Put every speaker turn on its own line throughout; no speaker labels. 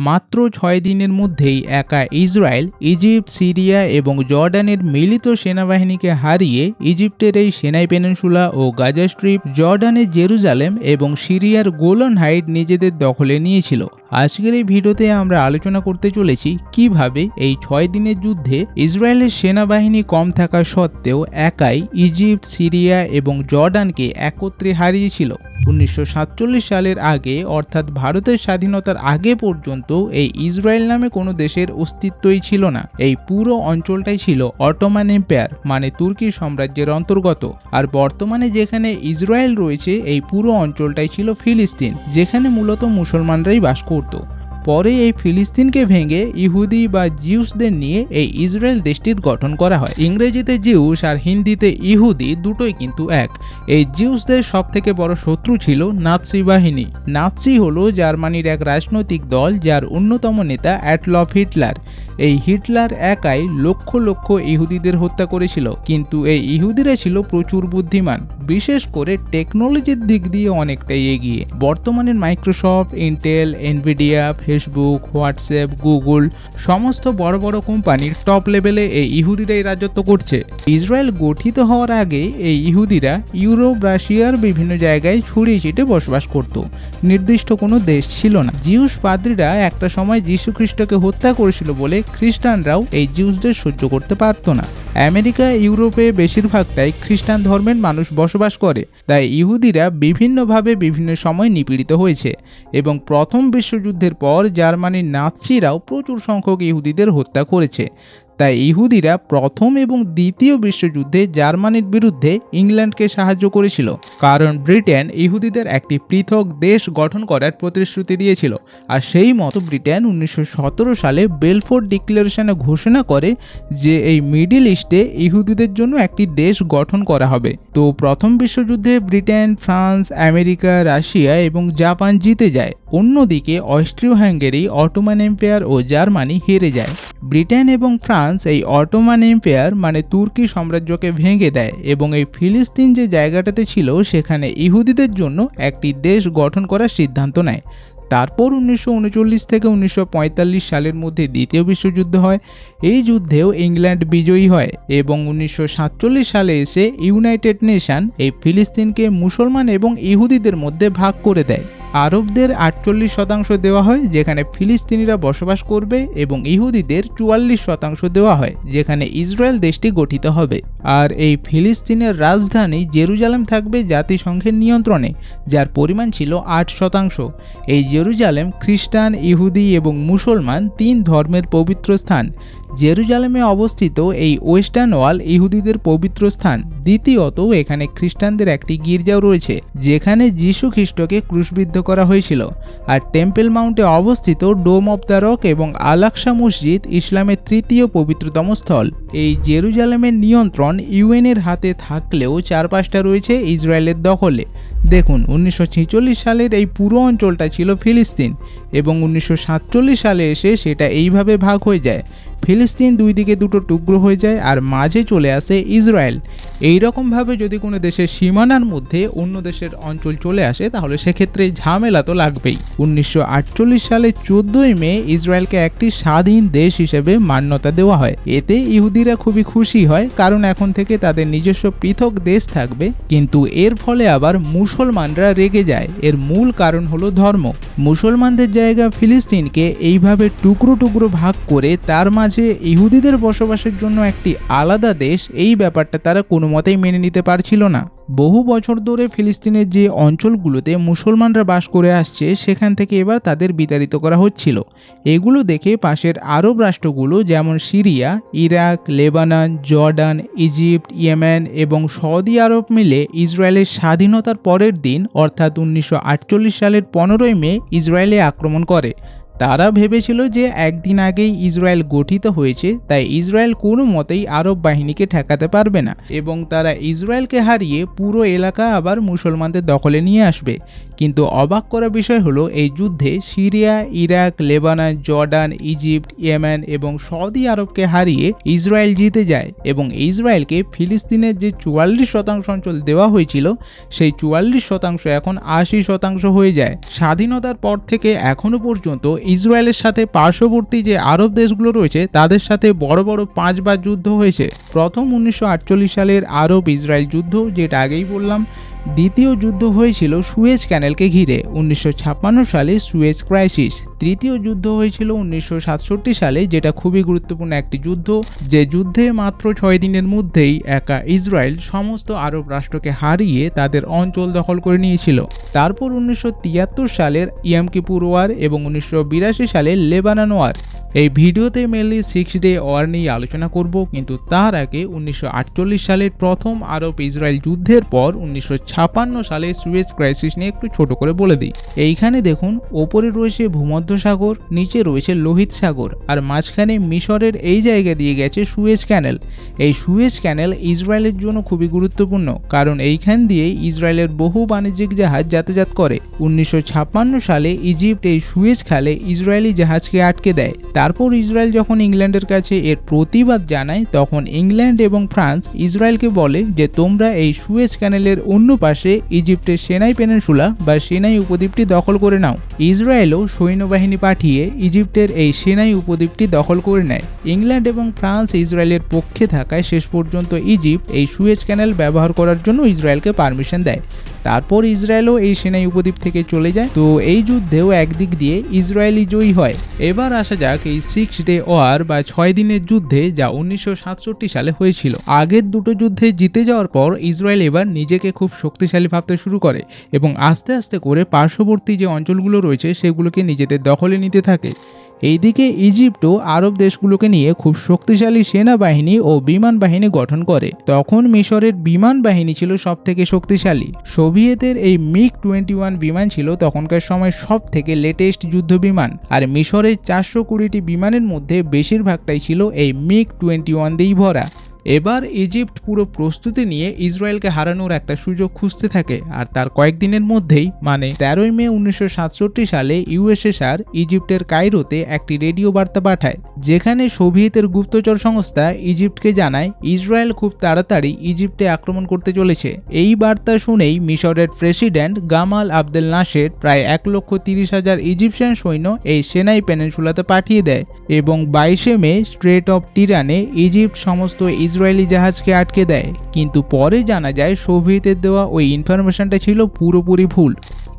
মাত্র ছয় দিনের মধ্যেই একা ইসরায়েল, ইজিপ্ট, সিরিয়া এবং জর্ডানের মিলিত সেনাবাহিনীকে হারিয়ে ইজিপ্টের এই সেনাই পেনিনসুলা ও গাজা স্ট্রিপ জর্ডানের জেরুজালেম এবং সিরিয়ার গোলন হাইট নিজেদের দখলে নিয়েছিল। আজকের এই ভিডিওতে আমরা আলোচনা করতে চলেছি কীভাবে এই ছয় দিনের যুদ্ধে ইসরায়েলের সেনাবাহিনী কম থাকা সত্ত্বেও একাই ইজিপ্ট, সিরিয়া এবং জর্ডানকে একত্রে হারিয়েছিল। উনিশশো সাতচল্লিশ সালের আগে, অর্থাৎ ভারতের স্বাধীনতার আগে পর্যন্ত, এই ইসরায়েল নামে কোনো দেশের অস্তিত্বই ছিল না। এই পুরো অঞ্চলটাই ছিল অটোমান এম্পায়ার মানে তুর্কি সাম্রাজ্যের অন্তর্গত। আর বর্তমানে যেখানে ইসরায়েল রয়েছে, এই পুরো অঞ্চলটাই ছিল ফিলিস্তিন, যেখানে মূলত মুসলমানরাই বাস করত। পরে এই ফিলিস্তিনকে ভেঙে ইহুদি বা জিউসদের নিয়ে এই ইসরায়েল দেশটির গঠন করা হয়। ইংরেজিতে জিউস আর হিন্দিতে ইহুদি দুটোই কিন্তু এক। এই জিউসদের সব থেকে বড় শত্রু ছিল নাৎসি বাহিনী। নাৎসি হলো জার্মানির এক রাজনৈতিক দল যার অন্যতম নেতা অ্যাটলফ হিটলার। এই হিটলার একাই লক্ষ লক্ষ ইহুদিদের হত্যা করেছিল, কিন্তু এই ইহুদিরা ছিল প্রচুর বুদ্ধিমান। বিশেষ করে টেকনোলজির দিক দিয়ে অনেকটাই এগিয়ে। বর্তমানের Microsoft Intel Nvidia Facebook WhatsApp Google সমস্ত বড় বড় কোম্পানির টপ লেভেলে এই ইহুদিরাই রাজত্ব করছে। ইসরায়েল গঠিত হওয়ার আগে এই ইহুদিরা ইউরোপ রাশিয়ার বিভিন্ন জায়গায় ছড়িয়ে ছিটে বসবাস করত। নির্দিষ্ট কোনো দেশ ছিল না। জিউস পাদ্রীরা একটা সময় যীশু খ্রিস্টকে হত্যা করেছিল বলে খ্রিস্টানরাও এই জিউসদের সহ্য করতে পারত না। আমেরিকা, ইউরোপে বেশিরভাগটাই খ্রিস্টান ধর্মের মানুষ বসবাস করে। তাই ইহুদিরা বিভিন্নভাবে বিভিন্ন সময় নিপীড়িত হয়েছে এবং প্রথম বিশ্বযুদ্ধের পর জার্মানির নাৎসিরাও প্রচুর সংখ্যক ইহুদিদের হত্যা করেছে। তাই ইহুদিরা প্রথম এবং দ্বিতীয় বিশ্বযুদ্ধে জার্মানির বিরুদ্ধে ইংল্যান্ডকে সাহায্য করেছিল, কারণ ব্রিটেন ইহুদিদের একটি পৃথক দেশ গঠন করার প্রতিশ্রুতি দিয়েছিল। আর সেই মতো ব্রিটেন উনিশশো সতেরো সালে বেলফোর্ড ডিক্লারেশনে ঘোষণা করে যে এই মিডিল ইস্টে ইহুদিদের জন্য একটি দেশ গঠন করা হবে। তো প্রথম বিশ্বযুদ্ধে ব্রিটেন, ফ্রান্স, আমেরিকা, রাশিয়া এবং জাপান জিতে যায়। অন্যদিকে অস্ট্রিয় হাঙ্গেরি অটোমান এম্পায়ার ও জার্মানি হেরে যায়। ব্রিটেন এবং ফ্রান্স এই অটোমান এম্পায়ার মানে তুর্কি সাম্রাজ্যকে ভেঙে দেয় এবং এই ফিলিস্তিন যে জায়গাটাতে ছিল, সেখানে ইহুদিদের জন্য একটি দেশ গঠন করার সিদ্ধান্ত নেয়। তারপর উনিশশো উনচল্লিশ থেকে উনিশশো পঁয়তাল্লিশ সালের মধ্যে দ্বিতীয় বিশ্বযুদ্ধ হয়। এই যুদ্ধেও ইংল্যান্ড বিজয়ী হয় এবং উনিশশো সাতচল্লিশ সালে এসে ইউনাইটেড নেশন এই ফিলিস্তিনকে মুসলমান এবং ইহুদিদের মধ্যে ভাগ করে দেয়। আরবদের আটচল্লিশ শতাংশ দেওয়া হয়, যেখানে ফিলিস্তিনিরা বসবাস করবে, এবং ইহুদিদের চুয়াল্লিশ শতাংশ দেওয়া হয়, যেখানে ইসরায়েল দেশটি গঠিত হবে। আর এই ফিলিস্তিনের রাজধানী জেরুজালেম থাকবে জাতিসংঘের নিয়ন্ত্রণে, যার পরিমাণ ছিল আট শতাংশ। এই জেরুজালেম খ্রিস্টান, ইহুদি এবং মুসলমান তিন ধর্মের পবিত্র স্থান জেরুজালেমে অবস্থিত এই ওয়েস্টার্ন ওয়াল ইহুদিদের পবিত্র স্থান। দ্বিতীয়ত, এখানে খ্রিস্টানদের একটি গির্জাও রয়েছে, যেখানে যীশু খ্রিস্টকে ক্রুশবিদ্ধ করা হয়েছিল। আর টেম্পল মাউন্টে অবস্থিত ডোম অব দ্য রক এবং আলাকসা মসজিদ ইসলামের তৃতীয় পবিত্রতম স্থল। এই জেরুজালেমের নিয়ন্ত্রণ ইউএনের হাতে থাকলেও চারপাশটা রয়েছে ইসরায়েলের দখলে। দেখুন, উনিশশো ছেচল্লিশ সালের এই পুরো অঞ্চলটা ছিল ফিলিস্তিন এবং উনিশশো সাতচল্লিশ সালে এসে সেটা এইভাবে ভাগ হয়ে যায়। ফিলিস্তিন দুই দিকে দুটো টুকরো হয়ে যায় আর মাঝে চলে আসে ইসরায়েল। এই রকমভাবে যদি কোনো দেশের সীমানার মধ্যে অন্য দেশের অঞ্চল চলে আসে, তাহলে সেক্ষেত্রে ঝামেলা তো লাগবেই। উনিশশো সালে চোদ্দোই মে ইসরায়েলকে একটি স্বাধীন দেশ হিসেবে মান্যতা দেওয়া হয়। এতে ইহুদিরা খুবই খুশি হয়, কারণ এখন থেকে তাদের নিজস্ব পৃথক দেশ থাকবে। কিন্তু এর ফলে আবার মুসলমানরা রেগে যায়। এর মূল কারণ হলো ধর্ম। মুসলমানদের জায়গা ফিলিস্তিনকে এইভাবে টুকরো টুকরো ভাগ করে, তার মাঝে ইহুদিদের বসবাসের জন্য একটি আলাদা দেশ, এই ব্যাপারটা তারা কোনো মতেই মেনে নিতে পারছিল না। বহু বছর ধরে ফিলিস্তিনের যে অঞ্চলগুলোতে মুসলমানরা বাস করে আসছে, সেখান থেকে এবার তাদের বিতাড়িত করা হচ্ছিল। এগুলো দেখে পাশের আরব রাষ্ট্রগুলো যেমন Syria, Iraq, Lebanon, Jordan, Egypt, Yemen এবং সৌদি আরব মিলে ইসরায়েলের স্বাধীনতার পরের দিন, অর্থাৎ উনিশশো আটচল্লিশ সালের পনেরোই মে, ইসরায়েলে আক্রমণ করে। তারা ভেবেছিল যে একদিন আগেই ইসরায়েল গঠিত হয়েছে, তাই ইসরায়েল কোনো মতেই আরব বাহিনীকে ঠেকাতে পারবে না এবং তারা ইসরায়েলকে হারিয়ে পুরো এলাকা আবার মুসলমানদের দখলে নিয়ে আসবে। কিন্তু অবাক করা বিষয় হলো, এই যুদ্ধে Syria, Iraq, Lebanon, Jordan, Egypt, Yemen এবং সৌদি আরবকে হারিয়ে ইসরায়েল জিতে যায় এবং ইসরায়েলকে ফিলিস্তিনের যে চুয়াল্লিশ শতাংশ অঞ্চল দেওয়া হয়েছিল, সেই চুয়াল্লিশ শতাংশ এখন আশি শতাংশ হয়ে যায়। স্বাধীনতার পর থেকে এখনও পর্যন্ত ইসরায়েলের সাথে পার্শ্ববর্তী যে আরব দেশগুলো রয়েছে, তাদের সাথে বড় বড় পাঁচবার যুদ্ধ হয়েছে। প্রথম উনিশশো আটচল্লিশ সালের আরব ইসরায়েল যুদ্ধ, যেটা আগেই বললাম দ্বিতীয় যুদ্ধ হয়েছিল সুয়েজ ক্যানেলকে ঘিরে, উনিশশো ছাপ্পান্ন সালে সুয়েজ ক্রাইসিস। তৃতীয় যুদ্ধ হয়েছিল উনিশশো সাতষট্টি সালে, যেটা খুবই গুরুত্বপূর্ণ একটি যুদ্ধ, যে যুদ্ধে মাত্র ছয় দিনের মধ্যেই একা ইসরায়েল সমস্ত আরব রাষ্ট্রকে হারিয়ে তাদের অঞ্চল দখল করে নিয়েছিল। তারপর উনিশশো তিয়াত্তর সালের ইয়াম কিপুর ওয়ার এবং উনিশশো বিরাশি সালে লেবানন ওয়ার। এই ভিডিওতে মেনলি সিক্স ডে ওয়ার নিয়ে আলোচনা করব, কিন্তু তার আগে উনিশশো আটচল্লিশ সালের প্রথম আরব ইসরায়েল যুদ্ধের পর উনিশশো সালে সুয়েজ ক্রাইসিস নিয়ে একটু ছোট করে বলে দিই। এইখানে দেখুন, ওপরে রয়েছে ভূমধ্য সাগর নিচে রয়েছে লোহিত সাগর, আর মাঝখানে মিশরের এই জায়গা দিয়ে গেছে সুয়েজ ক্যানেল। এই সুয়েজ ক্যানেল ইসরায়েলের জন্য খুবই গুরুত্বপূর্ণ, কারণ এইখান দিয়ে ইসরায়েলের বহু বাণিজ্যিক জাহাজ যাতায়াত করে। উনিশশো ছাপ্পান্ন সালে ইজিপ্ট এই সুয়েজ খালে ইসরায়েলি জাহাজকে আটকে দেয়। তারপর ইসরায়েল যখন ইংল্যান্ডের কাছে এর প্রতিবাদ জানায়, তখন ইংল্যান্ড এবং ফ্রান্স ইসরায়েলকে বলে যে, তোমরা এই সুয়েজ ক্যানেলের অন্য পাশে ইজিপ্টের সেনাই পেনেনশুলা বা সেনাই উপদ্বীপটি দখল করে নাও। ইসরায়েলও সৈন্যবাহিনী পাঠিয়ে ইজিপ্টের এই সেনাই উপদ্বীপটি দখল করে নেয়। ইংল্যান্ড এবং ফ্রান্স ইসরায়েলের পক্ষে থাকায় শেষ পর্যন্ত ইজিপ্ট এই সুয়েজ ক্যানেল ব্যবহার করার জন্য ইসরায়েলকে পারমিশন দেয়। তারপর ইসরায়েলও এই সেনাই উপদ্বীপ থেকে চলে যায়। তো এই যুদ্ধেও একদিক দিয়ে ইসরায়েলি জয়ী হয়। এবার আসা যাক এই সিক্স ডে ওয়ার বা ছয় দিনের যুদ্ধে যা উনিশশো সাতষট্টি সালে হয়েছিল। আগের দুটো যুদ্ধে জিতে যাওয়ার পর ইসরায়েল এবার নিজেকে খুব শক্তিশালী ভাবতে শুরু করে এবং আস্তে আস্তে করে পার্শ্ববর্তী যে অঞ্চলগুলো রয়েছে সেগুলোকে নিজেদের দখলে নিতে থাকে। এইদিকে ইজিপ্টও আরব দেশগুলোকে নিয়ে খুব শক্তিশালী সেনাবাহিনী ও বিমান বাহিনী গঠন করে। তখন মিশরের বিমান বাহিনী ছিল সব থেকে শক্তিশালী। সোভিয়েতের এই মিক টোয়েন্টি ওয়ান বিমান ছিল তখনকার সময় সব থেকে লেটেস্ট যুদ্ধ বিমান। আর মিশরের চারশো কুড়িটি বিমানের মধ্যে বেশিরভাগটাই ছিল এই মিক টোয়েন্টি ওয়ান দিয়েই ভরা। এবার ইজিপ্ট পুরো প্রস্তুতি নিয়ে ইসরায়েলকে হারানোর একটা সুযোগ খুঁজতে থাকে, আর তার কয়েকদিনের মধ্যেই মানে তেরোই মে উনিশশো সাতষট্টি সালে ইউএসএসআর ইজিপ্টের কায়রোতে একটি রেডিও বার্তা পাঠায়, যেখানে সোভিয়েতের গুপ্তচর সংস্থা ইজিপ্টকে জানায়, ইসরায়েল খুব তাড়াতাড়ি ইজিপ্টে আক্রমণ করতে চলেছে। এই বার্তা শুনেই মিশরের প্রেসিডেন্ট গামাল আবদেল নাসের প্রায় এক লক্ষ তিরিশ হাজার ইজিপশিয়ান সৈন্য এই সেনাই পেনেন্সুলাতে পাঠিয়ে দেয় এবং বাইশে মে স্ট্রেট অফ টিরানে ইজিপ্ট সমস্ত ইসরায়েলি জাহাজকে আটকে দেয়। কিন্তু পরে জানা যায় সোভিয়েতের দেওয়া ওই ইনফরমেশনটা ছিল পুরোপুরি ভুল।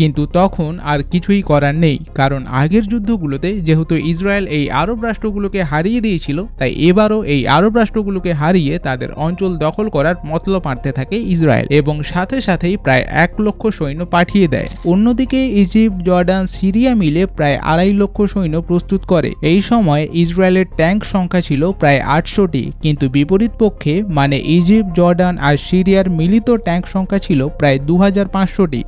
কিন্তু তখন আর কিছুই করার নেই, কারণ আগের যুদ্ধগুলোতে যেহেতু ইসরায়েল এই আরব রাষ্ট্রগুলোকে হারিয়ে দিয়েছিল, তাই এবারও এই আরব রাষ্ট্রগুলোকে হারিয়ে তাদের অঞ্চল দখল করার মতলব মারতে থাকে ইসরায়েল এবং সাথে সাথেই প্রায় এক লক্ষ সৈন্য পাঠিয়ে দেয়। অন্যদিকে ইজিপ্ট, জর্ডান, সিরিয়া মিলে প্রায় আড়াই লক্ষ সৈন্য প্রস্তুত করে। এই সময় ইসরায়েলের ট্যাঙ্ক সংখ্যা ছিল প্রায় আটশোটি, কিন্তু বিপরীত পক্ষে মানে ইজিপ্ট জর্ডান আর সিরিয়ার মিলিত ট্যাঙ্ক সংখ্যা ছিল প্রায় দু হাজার পাঁচশোটি।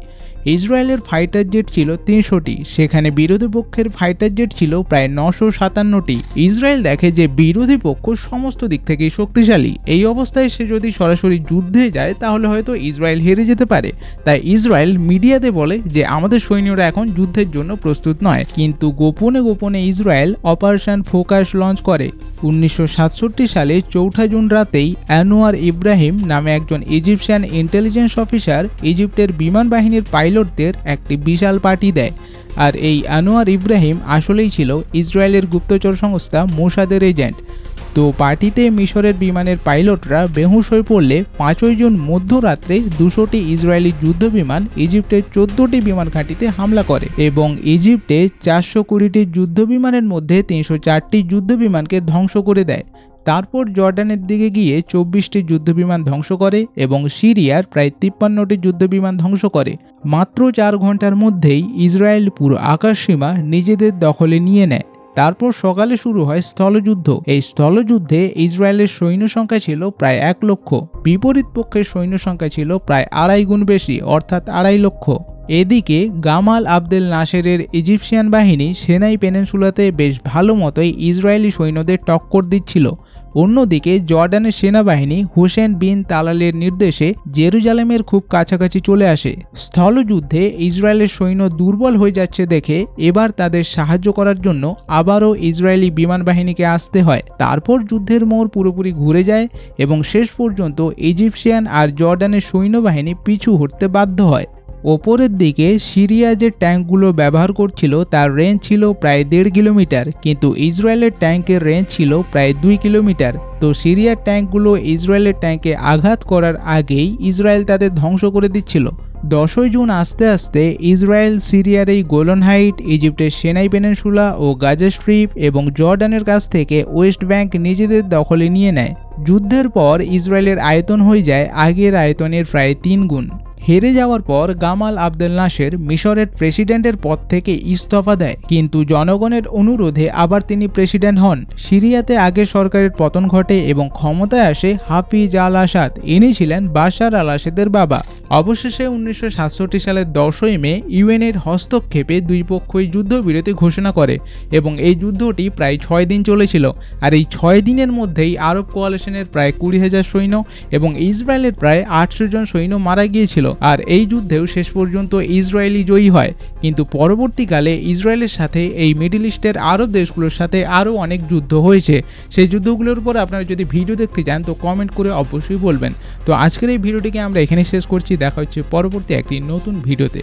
ইসরায়েলের ফাইটার জেট ছিল তিনশোটি। সেখানে বিরোধী পক্ষের ফাইটার জেট ছিল প্রায় নশো সাতান্নটি। ইসরায়েল দেখে যে বিরোধী পক্ষ সমস্ত দিক থেকেই শক্তিশালী। এই অবস্থায় সে যদি সরাসরি যুদ্ধে যায়, তাহলে হয়তো ইসরায়েল হেরে যেতে পারে। তাই ইসরায়েল মিডিয়াতে বলে যে, আমাদের সৈন্যরা এখন যুদ্ধের জন্য প্রস্তুত নয়। কিন্তু গোপনে গোপনে ইসরায়েল অপারেশন ফোকাস লঞ্চ করে। উনিশশো সাতষট্টি সালে চৌঠা জুন রাতেই অ্যানোয়ার ইব্রাহিম নামে একজন ইজিপশিয়ান ইন্টেলিজেন্স অফিসার ইজিপ্টের বিমান বাহিনীর পাইলটদের একটি বিশাল পার্টি দেয়। আর এই আনোয়ার ইব্রাহিম আসলেই ছিল ইসরায়েলের গুপ্তচর সংস্থা মোসাদের এজেন্ট। তো পার্টিতে মিশরের বিমানের পাইলটরা বেহুশ হয়ে পড়লে পাঁচই জুন মধ্যরাত্রে দুশোটি ইসরায়েলি যুদ্ধ বিমান ইজিপ্টের চোদ্দটি বিমান ঘাঁটিতে হামলা করে এবং ইজিপ্টে চারশো কুড়িটি যুদ্ধ বিমানের মধ্যে তিনশো চারটি যুদ্ধ বিমানকে ধ্বংস করে দেয়। তারপর জর্ডানের দিকে গিয়ে চব্বিশটি যুদ্ধবিমান ধ্বংস করে এবং সিরিয়ার প্রায় তিপ্পান্নটি যুদ্ধবিমান ধ্বংস করে। মাত্র চার ঘণ্টার মধ্যেই ইসরায়েল পুরো আকাশসীমা নিজেদের দখলে নিয়ে নেয়। তারপর সকালে শুরু হয় স্থলযুদ্ধ। এই স্থলযুদ্ধে ইসরায়েলের সৈন্য সংখ্যা ছিল প্রায় এক লক্ষ। বিপরীত পক্ষের সৈন্য সংখ্যা ছিল প্রায় আড়াই গুণ বেশি, অর্থাৎ আড়াই লক্ষ। এদিকে গামাল আবদেল নাসেরের ইজিপশিয়ান বাহিনী, সেনাই পেনেন্সুলাতে বেশ ভালো মতোই ইসরায়েলি সৈন্যদের টক্কর দিচ্ছিল। অন্যদিকে জর্ডানের সেনাবাহিনী হুসেন বিন তালালের নির্দেশে জেরুজালেমের খুব কাছাকাছি চলে আসে। স্থলযুদ্ধে ইসরায়েলের সৈন্য দুর্বল হয়ে যাচ্ছে দেখে এবার তাদের সাহায্য করার জন্য আবারও ইসরায়েলি বিমান বাহিনীকে আসতে হয়। তারপর যুদ্ধের মোড় পুরোপুরি ঘুরে যায় এবং শেষ পর্যন্ত ইজিপশিয়ান আর জর্ডানের সৈন্যবাহিনী পিছু হটতে বাধ্য হয়। ওপরের দিকে সিরিয়া যে ট্যাঙ্কগুলো ব্যবহার করছিল, তার রেঞ্জ ছিল প্রায় দেড় কিলোমিটার, কিন্তু ইসরায়েলের ট্যাঙ্কের রেঞ্জ ছিল প্রায় দুই কিলোমিটার। তো সিরিয়ার ট্যাঙ্কগুলো ইসরায়েলের ট্যাঙ্কে আঘাত করার আগেই ইসরায়েল তাদের ধ্বংস করে দিচ্ছিল। দশই জুন আস্তে আস্তে ইসরায়েল সিরিয়ার এই গোলন হাইট, ইজিপ্টের সেনাই পেনেনসুলা ও গাজা স্ট্রিপ এবং জর্ডানের কাছ থেকে ওয়েস্ট ব্যাংক নিজেদের দখলে নিয়ে নেয়। যুদ্ধের পর ইসরায়েলের আয়তন হয়ে যায় আগের আয়তনের প্রায় তিন গুণ। হেরে যাওয়ার পর গামাল আবদেল নাসের মিশরের প্রেসিডেন্টের পদ থেকে ইস্তফা দেয়। কিন্তু জনগণের অনুরোধে আবার তিনি প্রেসিডেন্ট হন। সিরিয়াতে আগে সরকারের পতন ঘটে এবং ক্ষমতায় আসে হাফিজ আল আসাদ। ইনি ছিলেন বাশার আল আসাদের বাবা। অবশেষে উনিশশো সাতষট্টি সালের দশই মে ইউএনের হস্তক্ষেপে দুই পক্ষই যুদ্ধবিরতি ঘোষণা করে এবং এই যুদ্ধটি প্রায় ছয় দিন চলেছিল। আর এই ছয় দিনের মধ্যেই আরব কোয়ালিশনের প্রায় কুড়ি হাজার সৈন্য এবং ইসরায়েলের প্রায় আটশো জন সৈন্য মারা গিয়েছিল। আর এই যুদ্ধেও শেষ পর্যন্ত ইসরায়েলি জয়ী হয়। কিন্তু পরবর্তীকালে ইসরায়েলের সাথে এই মিডিল ইস্টের আরব দেশগুলোর সাথে আরও অনেক যুদ্ধ হয়েছে। সেই যুদ্ধগুলোর উপর আপনারা যদি ভিডিও দেখতে চান তো কমেন্ট করে অবশ্যই বলবেন। তো আজকের এই ভিডিওটিকে আমরা এখানে শেষ করছি। দেখা হচ্ছে পরবর্তী একটি নতুন ভিডিওতে।